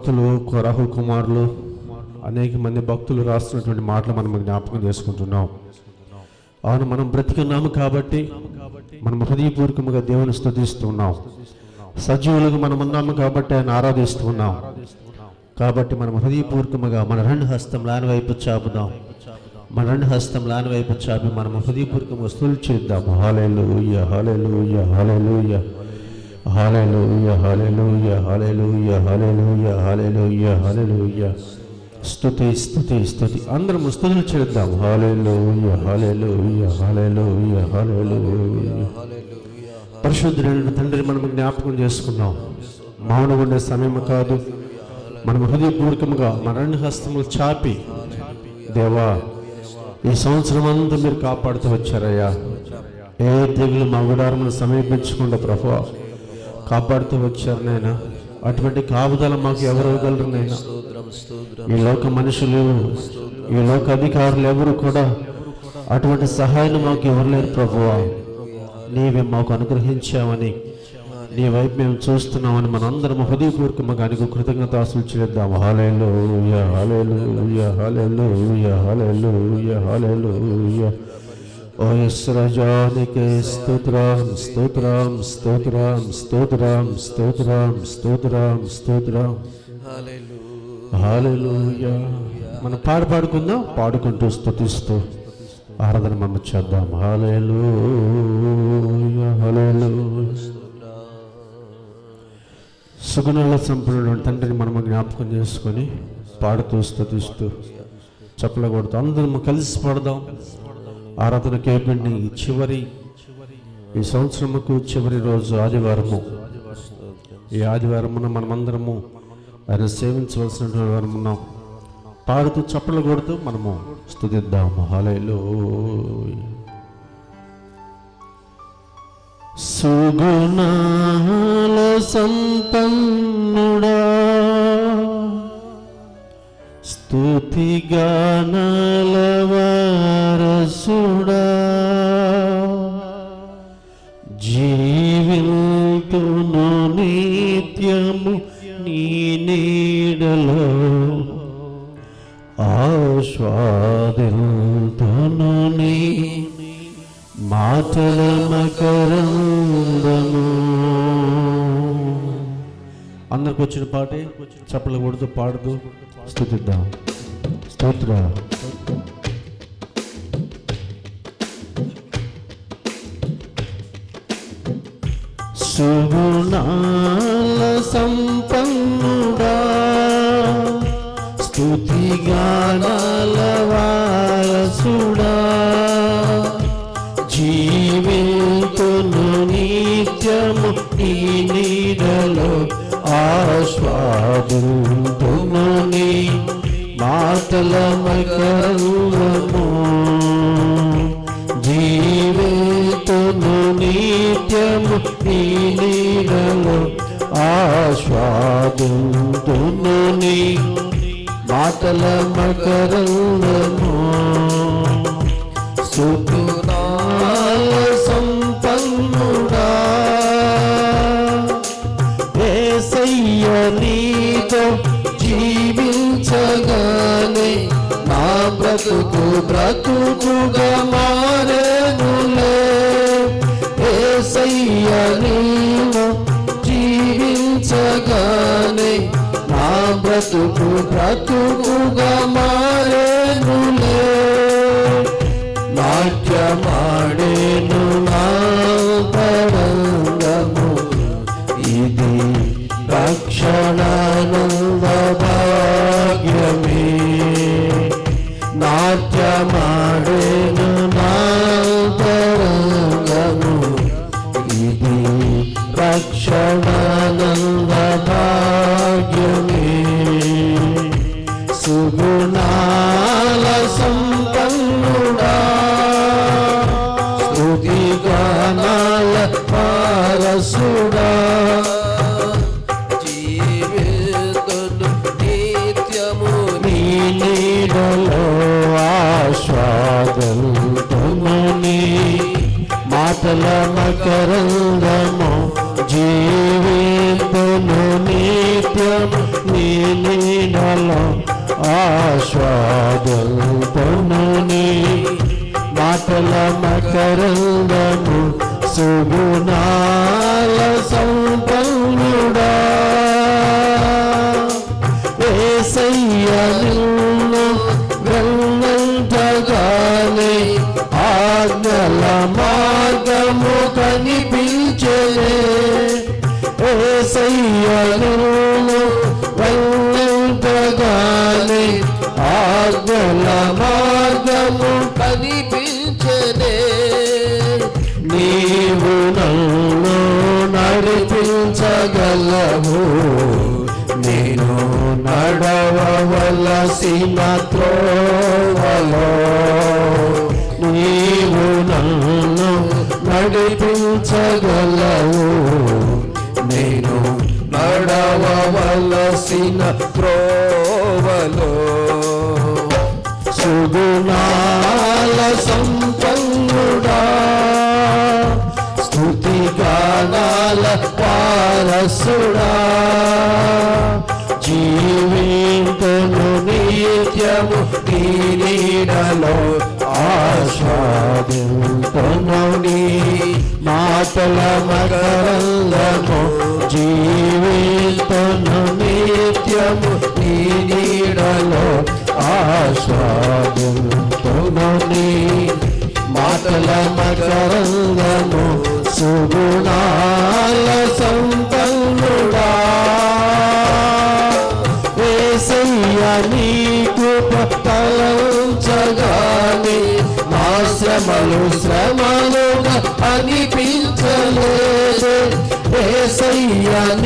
భక్తులు రాహుల్ కుమారులు అనేక మంది భక్తులు రాస్తున్నటువంటి మాటలు మనం జ్ఞాపకం చేసుకుంటున్నాం. అవును మనం బ్రతికున్నాము కాబట్టి మనం హృదయపూర్వకంగా దేవుని స్థుతిస్తున్నాం సజీవులుగా మనం ఉన్నాము కాబట్టి ఆయన ఆరాధిస్తున్నాం. కాబట్టి మనం హృదయపూర్వకంగా మన రెండు హస్తం లాని వైపు చాపుదాం. మన రెండు హస్తం లాని వైపు చాపి మనం హృదయపూర్వకంగా వస్తువులు చేద్దాం హాలేలు హాలేలు హాలేలు hallelujah hallelujah hallelujah hallelujah hallelujah hallelujah స్తుతి స్తుతి స్తుతి. అందరం స్తుతులు చేద్దాం హాలేలుయ హాలేలుయ హాలేలుయ హాలేలుయ పరిశుద్ధుడైన తండ్రి మనం జ్ఞాపకం చేసుకున్నాం. మౌనం ఉండే సమయం కాదు. మనం హృదయపూర్వకంగా మన రెండు హస్తములు చాపి దేవా ఈ సంవత్సరం అంతా మీరు కాపాడుతూ వచ్చారయ్యా. ఏ తెగులు మా గుడారమును సమీపించకుండా ప్రభు కాపాడుతూ వచ్చారు నాయన. అటువంటి కాపుదల మాకు ఎవరు ఇవ్వగలరు నాయన? ఈ లోక మనుషులు ఈ లోక అధికారులు ఎవరు కూడా అటువంటి సహాయం మాకు ఎవరు లేరు ప్రభువా. నీవే మాకు అనుగ్రహించావని నీ వైపు మేము చూస్తున్నామని మనందరం హృదయపూర్వకంగా నీకు కృతజ్ఞతాసులు చేద్దాం హాలేలు హాలేలు హాలేలు హాలేలు హాలేలు ఓ ఎస్ రాజానికి స్తోత్రం స్తోత్రం స్తోత్రం స్తోత్రం స్తోత్రం స్తోత్రం స్తోత్రం హాలేలుయ మనం పాడు పాడుకుందాం? పాడుకుంటూ స్తుతిస్తూ ఆరాధన మనం చేద్దాం. హాలేలుయ సుగుణాల సంపన్నుడు తండ్రిని మనం జ్ఞాపకం చేసుకొని పాడుతూ స్తుతిస్తూ చప్పల కొడుతూ అందరం కలిసి పాడదాం. ఆరాధన కేపండి చివరి ఈ సంవత్సరముకు చివరి రోజు ఆదివారము. ఈ ఆదివారమున మనమందరము ఆయన సేవించవలసినటువంటి వారు ఉన్నాం పాడుతూ చప్పలు కొడుతూ మనము స్థుతిద్దాము హాలయలో సుగుణాల సంపన్నుడా. స్తుతిగానలవారసుడా జీవితును పాటే చప్పల కొడుతూ పాడుతూ స్థుతిద్దాం. స్తోత్ర. సుగుణాల సంపన్నుడా స్తుతిగానాల మాటల మకరము జీవితును నిత్యము ఈ నీడలో ఆస్వాదుతును నీ. మాటల మకరము బ్రతుకు బ్రతుకుగా మారేనులే. ఏసయ్య నీవు జీవించగానే నా బ్రతుకు బ్రతుకుగా మారేనులే. నాట్యమాడేను నా తరంగము ఇది రక్షణానంద భాగ్యమే. Amar. నడిపించగలవు నేను నడవవలసిన త్రోవలో. నీవు నన్ను నడిపించగలవు. నేను నడవలసిన త్రోవలో. సుగుణాల సంపన్నుడా. పారసుడా జీవితము నిత్యము నీ నీడలో ఆస్వాదింతను నీ మాటల మకరంగము జీవింతను నిత్యము నీ నీడలో ఆస్వాదింతను నీ మాటల మకరంగము సుగుణాల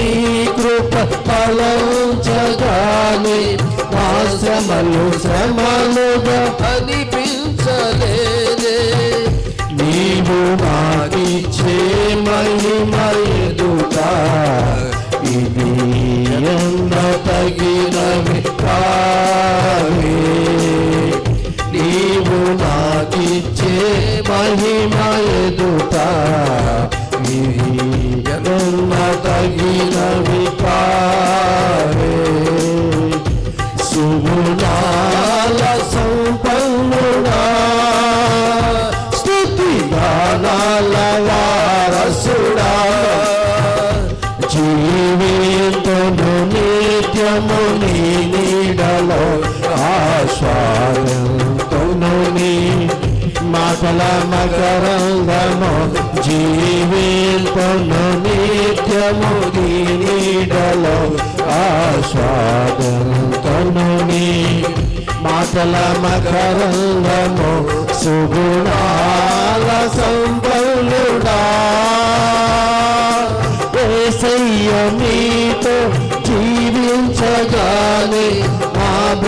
ఏసయ్య నీ కృప తలంచగానే మా శ్రమలు గానాల వారసుడా నిత్యము నీ నీడలో ఆస్వాదంతోను నీ మాటల మకరంగము జీవితము నిత్యము నీ నీడలో ఆస్వాదంతోను నీ మాటల మకరంగము సుగుణాల సంపన్నుడా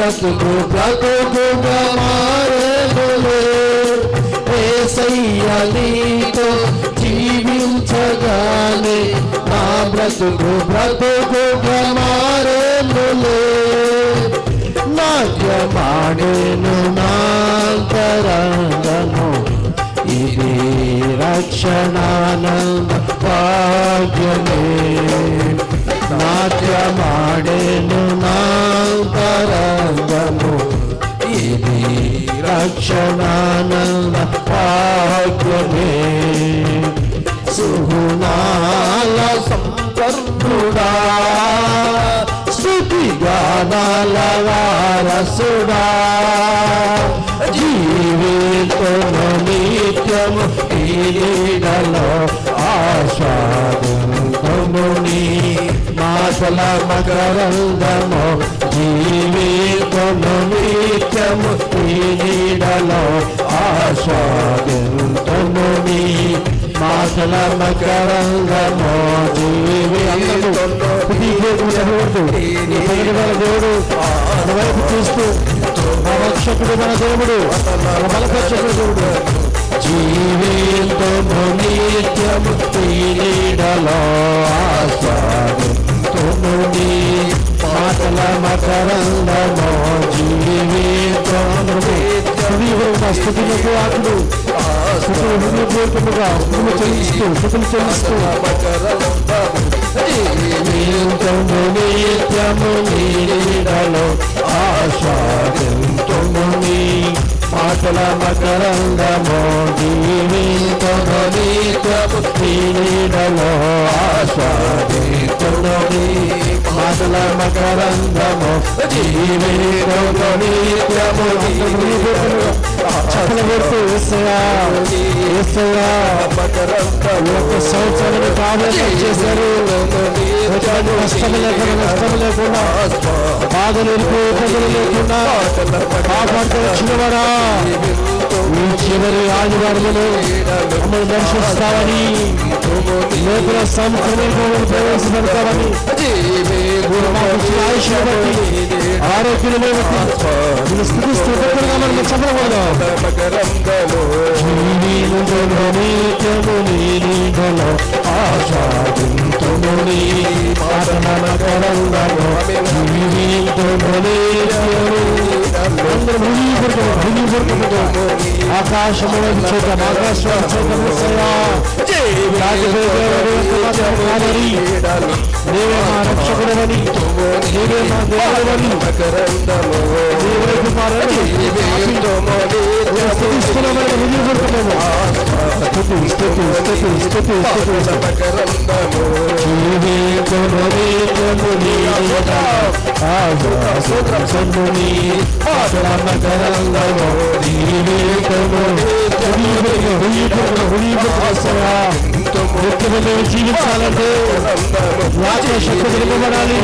మా బ్రతుకు బ్రతుకుగా మారేదులే ఏసయ్య నీతో జీవించగానే మా బ్రతుకు బ్రతుకుగా మారేదులే నాట్యమాడేను నాంతరంగము ఇది రక్షణానంద భాగ్యమే నాట్యమాడేను భాగము ఇది రక్షణానంద భాగ్యమే. సుగుణాల సంపన్నుడా స్థుతి వారసుడా. జీవితము నిత్యము ఈ నీడలో ఆస్వాదము. నీ మాటల మకరంగము జీవితము నిత్యము ఈ నీడలో ఆస్వాదము నీ మాటల మకరంగము జీవితము దేవుడు దేవుడు మన వైపు చూస్తూ మన రక్షకుడు మన దేవుడు మన బలపరచకుడు దేవుడు జీవితము నిత్యము ఈ నీడలో ఆస్వాదింతును నీ మాటల మకరందమో జీవితం స్థుతులకు ఆకుడు స్థుతులు హృదయపూర్వకంగా హృదయలు చెల్లిస్తూ స్థుతులు చెల్లిస్తూ నిత్యము పాతల మకరంగము జీవితము క్రీడలో ఆస్వాదితుడని పాతల మకరంగము జీవితము నిత్యము చక్కని పెట్టు ఏసయా ఏసయా ఒక సంవత్సరాన్ని ప్రాధాన్యత చేశారు నష్టం లేకుండా నష్టం లేకుండా బాధలు. ఇబ్బందులు లేకుండా కాపాడుతున్నారా ఈ చివరి ఆదివారంలో మమ్మల్ని దర్శిస్తామని లోపల సంక్రమణ ప్రవేశపెడతామని ఆరోగ్యమే ఏసయ్యా. రాజభోగేవని నీవే మా రక్షకుడవని నీవే మా దేవుడవని నీవే కుమారుడని స్థుతిస్తున్నామని మునిగిపోతున్నాము స్థుతి స్థుతి స్థుతి స్థుతి స్థుతి జీవించాలంటే ఆత్మ శక్తి నిలబడాలి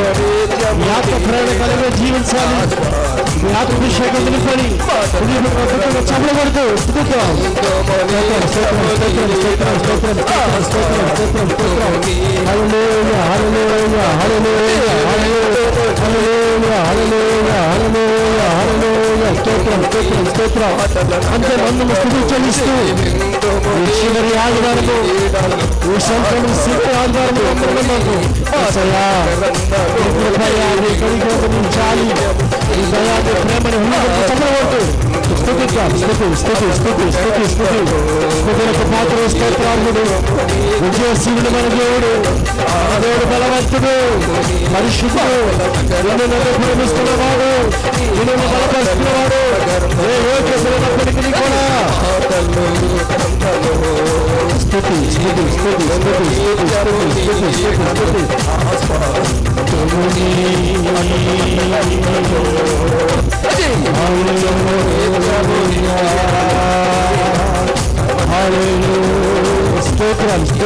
ప్రేరణ జీవించాలి ఆత్మభిషేకం నిలుపుకొని చంపబడుతూ స్థుతిద్దాం అంతే మందులు స్థుతి చెల్లిస్తూ చివరి ఆదివారము ఈ సంవత్సరం సిద్ధ ఆదివారము మాకు కృపయా కలిగి చాలి ఈ దయాన్ని ప్రేమని ఉన్నటువంటి చంద్రబాబు స్థుతించాలి స్థుతి స్థుతి స్థుతి స్థుతి స్థుతి స్థుతులకు పాత్ర స్తోత్రాలు విజయశీలుడు మన దేవుడు మన దేవుడు బలవంతుడు పరిశుద్ధుడు నిన్ను నన్ను ప్రేమిస్తున్నవాడు నిన్ను బలపరుస్తున్నవాడు ఏ కూడా.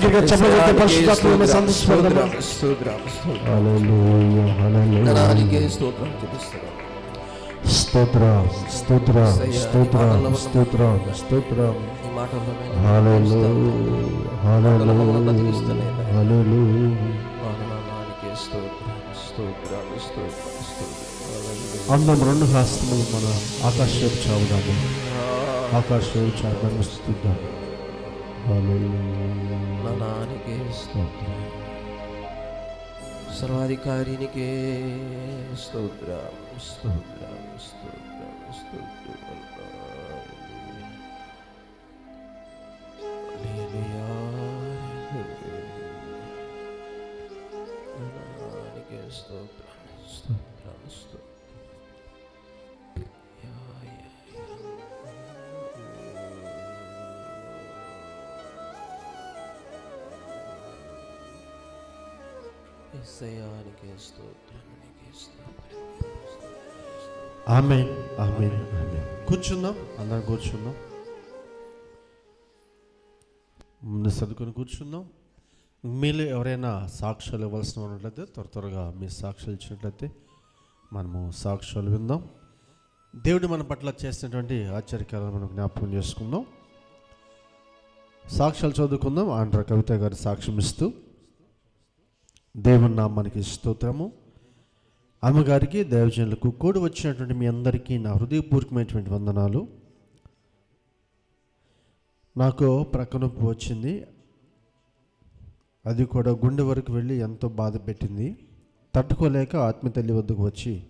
బిడ్డగా చెప్పబడితే పరిశుద్ధాత్మ సంతోషపడదామా హల్లెలూయా హల్లెలూయా స్తోత్రం చెల్లిస్తున్నాం స్తోత్ర స్తోత్ర స్తోత్ర స్తోత్ర స్తోత్ర హల్లెలూయా హల్లెలూయా హల్లెలూయా స్తోత్రం స్తోత్రం స్తోత్రం స్తోత్రం రెండు హస్తములు మన ఆకాశ చావుదాము ఆకాశ చావుదాము హల్లెలూయా నానానికి స్తోత్ర. సర్వాధికారినికే స్తోత్రం స్తోత్రం స్తోత్రం స్తోత్రం. ఆమె ఆమె ఆమె కూర్చుందాం. అందరం కూర్చుందాం. ముందు సర్దుకొని కూర్చుందాం. మీలో ఎవరైనా సాక్ష్యాలు ఇవ్వాల్సిన ఉన్నట్లయితే త్వర త్వరగా మీ సాక్ష్యాలు ఇచ్చినట్లయితే మనము సాక్ష్యాలు విందాం. దేవుడు మన పట్ల చేసినటువంటి ఆశ్చర్యకాలను మనం జ్ఞాపకం చేసుకుందాం. సాక్ష్యాలు చదువుకుందాం. ఆంధ్ర కవిత గారి సాక్ష్యం ఇస్తూ దేవుని నామానికి స్తోత్రము. అమ్మగారికి దేవజనులకు కూడి వచ్చినటువంటి మీ అందరికీ నా హృదయపూర్వకమైనటువంటి వందనాలు. నాకు ప్రక్కనొప్పి వచ్చింది. అది కూడా గుండె వరకు వెళ్ళి ఎంతో బాధ పెట్టింది. తట్టుకోలేక ఆత్మ తల్లి వద్దకు వచ్చి